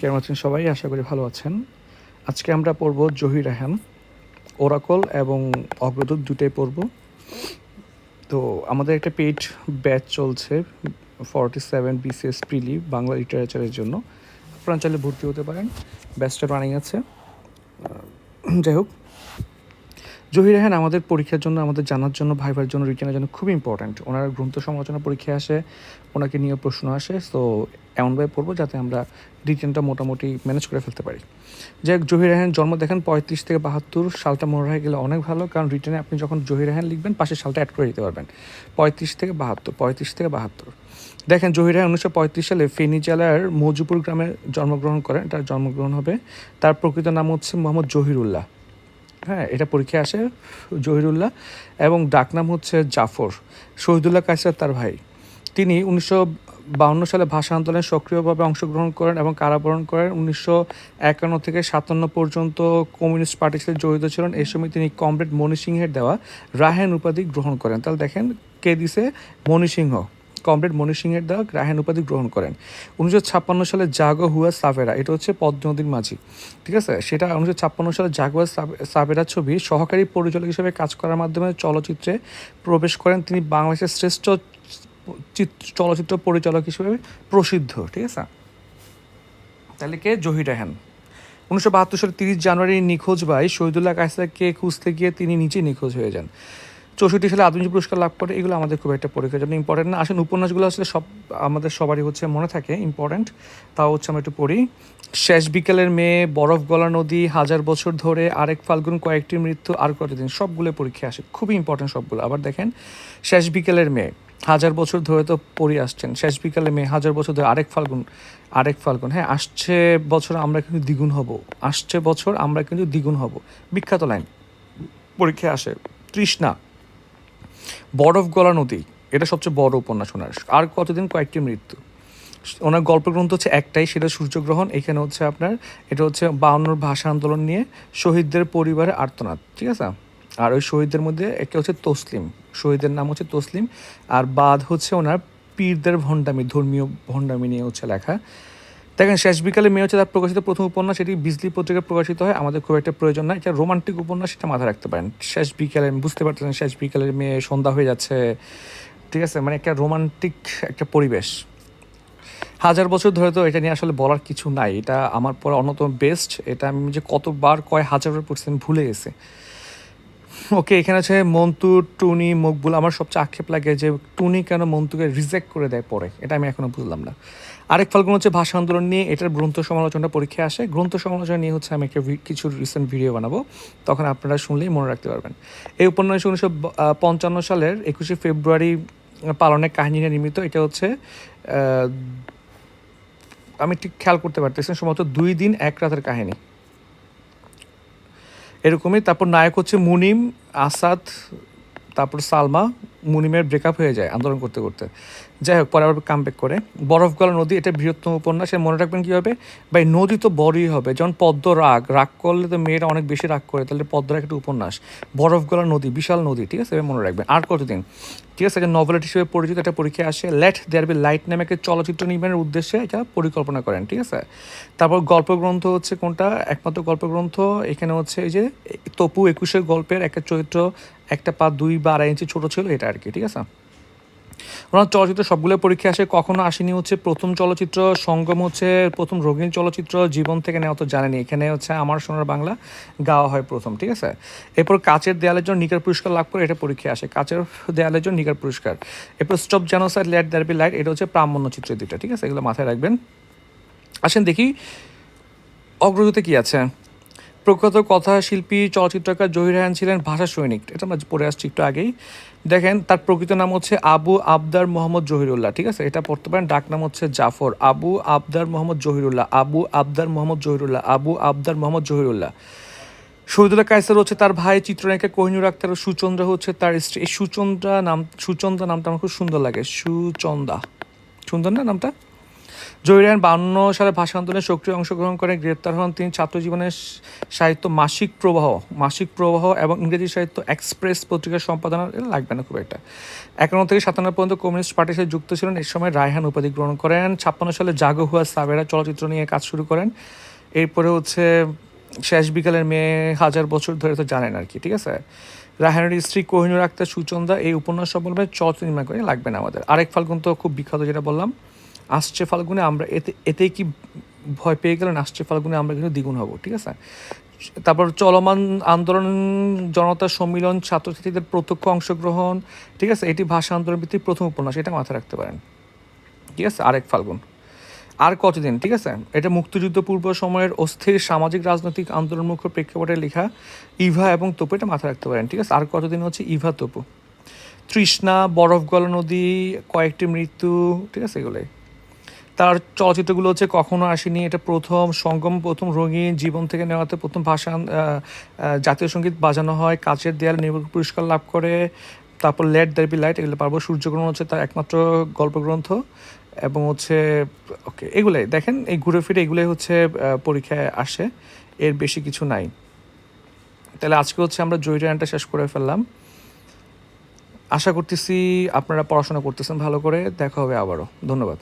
কেমন আছেন সবাই? আশা করি ভালো আছেন। আজকে আমরা পড়ব জহির রাহান ওরাকল এবং অগ্রদূত দুটাই পড়ব। তো আমাদের একটা পেইড ব্যাচ চলছে forty seven BCS preli Bangla লিটারেচারের জন্য। আপনারা চাইলে ভর্তি হতে পারেন। ব্যাচটা রানিং আছে। যাই হোক জহির রাহান আমাদের পরীক্ষার জন্য, আমাদের জানার জন্য ভাইবার জন্য, রিটার্নের জন্য খুব ইম্পর্ট্যান্ট ওনার গ্রন্থ সমালোচনা পরীক্ষা আসে, ওনাকে নিয়ে প্রশ্ন আসে সো এমনভাবে পড়ব যাতে আমরা রিটার্নটা মোটামুটি ম্যানেজ করে ফেলতে পারি। যাই হোক, জহির রাহান জন্ম দেখেন পঁয়ত্রিশ থেকে বাহাত্তর, সালটা মনে রাখা গেলে অনেক ভালো, কারণ রিটার্নে আপনি যখন জহির রাহান লিখবেন পাশের সালটা অ্যাড করে দিতে পারবেন। পঁয়ত্রিশ থেকে বাহাত্তর, পঁয়ত্রিশ থেকে বাহাত্তর। দেখেন, জহির রায় উনিশশো পঁয়ত্রিশ সালে ফেনী জেলার মৌজুপুর গ্রামে জন্মগ্রহণ করেন, তার জন্মগ্রহণ হবে। তার প্রকৃত নাম হচ্ছে মোহাম্মদ জহিরুল্লাহ। হ্যাঁ এটা পরীক্ষায় আসে জহিরুল্লাহ এবং ডাকনাম হচ্ছে জাফর। শহীদুল্লাহ কায়সার তার ভাই। তিনি উনিশশো বাউন্ন সালে ভাষা আন্দোলনে সক্রিয়ভাবে অংশগ্রহণ করেন এবং কারাবরণ করেন। উনিশশো একান্ন থেকে সাতান্ন পর্যন্ত কমিউনিস্ট পার্টির সাথে জড়িত ছিলেন। এই সময় তিনি কমরেড মণি সিংহের দেওয়া রাহেন উপাধি গ্রহণ করেন। তাহলে দেখেন কে দিছে? মণি সিংহ কমরেড মণি সিংহের দেওয়া রাহেন উপাধি গ্রহণ করেন। উনিশশো ছাপ্পান্ন সালে জাগো হুয়া সাভেরা, এটা হচ্ছে পদ্ম নদীর মাঝি, ঠিক আছে? সেটা উনিশশো ছাপ্পান্ন সালে জাগুয়া সাবেরা ছবি সহকারী পরিচালক হিসেবে কাজ করার মাধ্যমে চলচ্চিত্রে প্রবেশ করেন। তিনি বাংলাদেশের শ্রেষ্ঠ চিত্র চলচ্চিত্র পরিচালক হিসেবে প্রসিদ্ধ, ঠিক আছে? তাহলে কে? জহির রেহান উনিশশো বাহাত্তর সালে তিরিশ জানুয়ারি নিখোঁজ ভাই শহীদুল্লাহ কায়সাকে খুঁজতে গিয়ে তিনি নিজেই নিখোঁজ হয়ে যান। চৌষট্টি সালে আধুনিক পুরস্কার লাভ করে, এগুলো আমাদের খুব একটা পরীক্ষার জন্য ইম্পর্টেন্ট না। আসলে উপন্যাসগুলো আসলে সব আমাদের সবারই হচ্ছে মনে থাকে ইম্পর্টেন্ট তাও হচ্ছে আমরা একটু পড়ি। শেষ বিকেলের মেয়ে, বরফ গলা নদী, হাজার বছর ধরে আরেক ফাল্গুন, কয়েকটি মৃত্যু, আর কতদিন? সবগুলো পরীক্ষা আসে। খুবই ইম্পর্টেন্ট সবগুলো। আবার দেখেন, শেষ বিকেলের মেয়ে, হাজার বছর ধরে তো পড়ে আসছেন। শেষ বিকালে মেয়ে, হাজার বছর ধরে আরেক ফাল্গুন আরেক ফাল্গুন। হ্যাঁ আসছে বছর আমরা কিন্তু দ্বিগুণ হব। আসছে বছর আমরা কিন্তু দ্বিগুণ হব। বিখ্যাত লাইন। পরীক্ষায় আসে। তৃষ্ণা। বরফ গলা নদী, এটা সবচেয়ে বড় উপন্যাস ওনার। আর কতদিন কয়েকটি মৃত্যু। ওনার গল্প গ্রন্থ হচ্ছে একটাই, সেটা সূর্যগ্রহণ। এখানে হচ্ছে আপনার, এটা হচ্ছে বাউন্নর ভাষা আন্দোলন নিয়ে শহীদদের পরিবারে আর্তনাদ, ঠিক আছে? আর ওই শহীদদের মধ্যে একটা হচ্ছে তসলিম, শহীদের নাম হচ্ছে তসলিম। আর বাদ হচ্ছে ওনার পীরদের ভণ্ডামি, ধর্মীয় ভণ্ডামি নিয়ে হচ্ছে লেখা। দেখেন, শেষ বিকালে মেয়ে হচ্ছে তার প্রকাশিত প্রথম উপন্যাস এটি বিজলি পত্রিকায় প্রকাশিত হয়। আমাদের খুব একটা প্রয়োজন নাই। এটা রোমান্টিক উপন্যাস, সেটা মাথায় রাখতে পারেন। শেষ বিকালে, বুঝতে পারতেছেন, শেষ বিকালের মেয়ে সন্ধ্যা হয়ে যাচ্ছে। ঠিক আছে? মানে একটা রোমান্টিক একটা পরিবেশ। হাজার বছর ধরে তো এটা নিয়ে আসলে বলার কিছু নাই। এটা আমার পরে অন্যতম বেস্ট এটা আমি যে কতবার কয় হাজার পড়ছেন ভুলে গেছে। ওকে, এখানে আছে মন্তু টুনি, মকবুল। আমার সবচেয়ে আক্ষেপ লাগে যে টুনি কেন মন্তুকে রিজেক্ট করে দেয় পরে? এটা আমি এখনও বুঝলাম না। আরেক ফাল্গুন হচ্ছে ভাষা আন্দোলন নিয়ে, এটার গ্রন্থ সমালোচনা পরীক্ষায় আসে। গ্রন্থ সমালোচনা নিয়ে হচ্ছে আমি একটা কিছু রিসেন্ট ভিডিও বানাবো। তখন আপনারা শুনলেই মনে রাখতে পারবেন। এই উপন্যাস উনিশশো পঞ্চান্ন সালের একুশে ফেব্রুয়ারি পালনের কাহিনী নিয়ে নির্মিত। এটা হচ্ছে আমি ঠিক খেয়াল করতে পারতেছি সম্ভবত দুই দিন এক রাতের কাহিনী। এরকমই। তারপর নায়ক হচ্ছে মুনিম আসাদ তারপর সালমা। মুনিমের ব্রেকআপ হয়ে যায় আন্দোলন করতে করতে। যাই হোক, পরে আবার কামব্যাক করে। বরফ বরফগলা নদী, এটা বৃহত্তম উপন্যাস মনে রাখবেন কী হবে ভাই, নদী তো বড়ই হবে। যেমন পদ্ম রাগ রাগ করলে তো মেয়েরা অনেক বেশি রাগ করে। তাহলে পদ্ম রাগ একটা উপন্যাস। বরফগলা নদী, বিশাল নদী, ঠিক আছে? মনে রাখবেন। আর কতদিন? ঠিক আছে, একটা নভেলেট হিসেবে পরিচিত একটা পরীক্ষা আসে। লেট দেয়ার বি লাইট নামে একটা চলচ্চিত্র নির্মাণের উদ্দেশ্যে এটা পরিকল্পনা করেন, ঠিক আছে? তারপর গল্পগ্রন্থ হচ্ছে কোনটা? একমাত্র গল্পগ্রন্থ। এখানে হচ্ছে এই যে তপু একুশের গল্পের একটা চরিত্র, একটা পা দুই বা আড়াই ইঞ্চি ছোটো ছিল, এটা আর কি ঠিক আছে? ওনার চলচ্চিত্র সবগুলো পরীক্ষা আসে, কখনো আসেনি হচ্ছে প্রথম চলচ্চিত্র, সঙ্গম হচ্ছে প্রথম রঙিন চলচ্চিত্র, জীবন থেকে নেওয়া তো জানেনি এখানে হচ্ছে আমার সোনার বাংলা গাওয়া হয় প্রথম, ঠিক আছে? এরপর কাচের দেয়ালের জন্য নিকার পুরস্কার লাভ করে এটা পরীক্ষা আসে, কাচের দেয়ালের জন্য নিকার পুরস্কার। এরপর stop genocide let there be light এটা হচ্ছে প্রামাণ্য চিত্র দুইটা, ঠিক আছে? এগুলো মাথায় রাখবেন। আসেন দেখি, অগ্রগতি কি আছে? প্রখ্যাত কথা শিল্পী চলচ্চিত্রকার জহির রায়হান ছিলেন ভাষা সৈনিক। এটা আমরা পড়ে আসছি একটু আগেই। দেখেন, তার প্রকৃত নাম হচ্ছে আবু আবদার মোহাম্মদ জহিরুল্লাহ, ঠিক আছে? এটা পড়তে পারেন। ডাক নাম হচ্ছে জাফর। আবু আবদার মোহাম্মদ জহিরুল্লাহ, আবু আবদার মোহাম্মদ জহিরুল্লাহ, আবু আবদার মোহাম্মদ জহিরুল্লাহ। শহীদুল্লাহ কায়সার হচ্ছে তার ভাই, চিত্রনায়িকা কোহিনুর আক্তার সুচন্দ্রা হচ্ছে তার স্ত্রী। এই সুচন্দ্রা নাম, সুচন্দ্রা নামটা আমার খুব সুন্দর লাগে। সুচন্দা সুন্দর না নামটা? জহিরায়ন বান্ন সালে ভাষা আন্দোলনে সক্রিয় অংশগ্রহণ করে গ্রেপ্তার হন তিনি ছাত্র জীবনের সাহিত্য মাসিক প্রবাহ মাসিক প্রবাহ এবং ইংরেজি সাহিত্য এক্সপ্রেস পত্রিকার সম্পাদনা লাগবে না খুব একটা। একান্ন থেকে সাতান্ন পর্যন্ত কমিউনিস্ট পার্টির সাথে যুক্ত ছিলেন। এই সময় রায়হান উপাধি গ্রহণ করেন। ছাপ্পান্ন সালে জাগো হুয়া সাবেরা চলচ্চিত্র নিয়ে কাজ শুরু করেন। এরপরে হচ্ছে শেষ বিকালের মেয়ে হাজার বছর ধরে তো জানেন আর কি, ঠিক আছে? রাহানের স্ত্রী কোহিনুর আক্তার সুচন্দা এই উপন্যাস অবলম্বনে চলচ্চিত্র নির্মাণ করে লাগবে না আমাদের। আরেক ফাল্গুন তো খুব বিখ্যাত যেটা বললাম। আসছে ফাল্গুনে আমরা এতে, এতেই কি ভয় পেয়ে গেলেন? আসছে ফাল্গুনে আমরা কিন্তু দ্বিগুণ হব, ঠিক আছে? তারপর চলমান আন্দোলন জনতা সম্মিলন, ছাত্রছাত্রীদের প্রত্যক্ষ অংশগ্রহণ, ঠিক আছে? এটি ভাষা আন্দোলন ভিত্তিক প্রথম উপন্যাস, এটা মাথায় রাখতে পারেন। ঠিক আছে? আরেক ফাল্গুন। আর কতদিন, ঠিক আছে? এটা মুক্তিযুদ্ধ পূর্ব সময়ের অস্থির সামাজিক রাজনৈতিক আন্দোলনমুখ প্রেক্ষাপটে লেখা ইভা এবং তপু, এটা মাথায় রাখতে পারেন, ঠিক আছে? আর কতদিন হচ্ছে ইভা, তপু? তৃষ্ণা বরফ গলা নদী, কয়েকটি মৃত্যু, ঠিক আছে এগুলোই। তার চলচ্চিত্রগুলো হচ্ছে কখনো আসেনি। এটা প্রথম সঙ্গম, প্রথম রঙিন জীবন থেকে নেওয়াতে প্রথম ভাষা জাতীয় সংগীত বাজানো হয়। কাচের দেয়াল নির্ভর পুরস্কার লাভ করে। তারপর লেট দ্যার বি লাইট এগুলো পারব সূর্যগ্রহণ হচ্ছে তার একমাত্র গল্পগ্রন্থ। এবং হচ্ছে, ওকে, এগুলাই। দেখেন, এই ঘুরে ফিরে এগুলোই হচ্ছে পরীক্ষায় আসে। এর বেশি কিছু নাই। তাহলে আজকে হচ্ছে আমরা জয়িটানটা শেষ করে ফেললাম। আশা করতেছি আপনারা পড়াশোনা করতেছেন ভালো করে। দেখা হবে আবারও। ধন্যবাদ।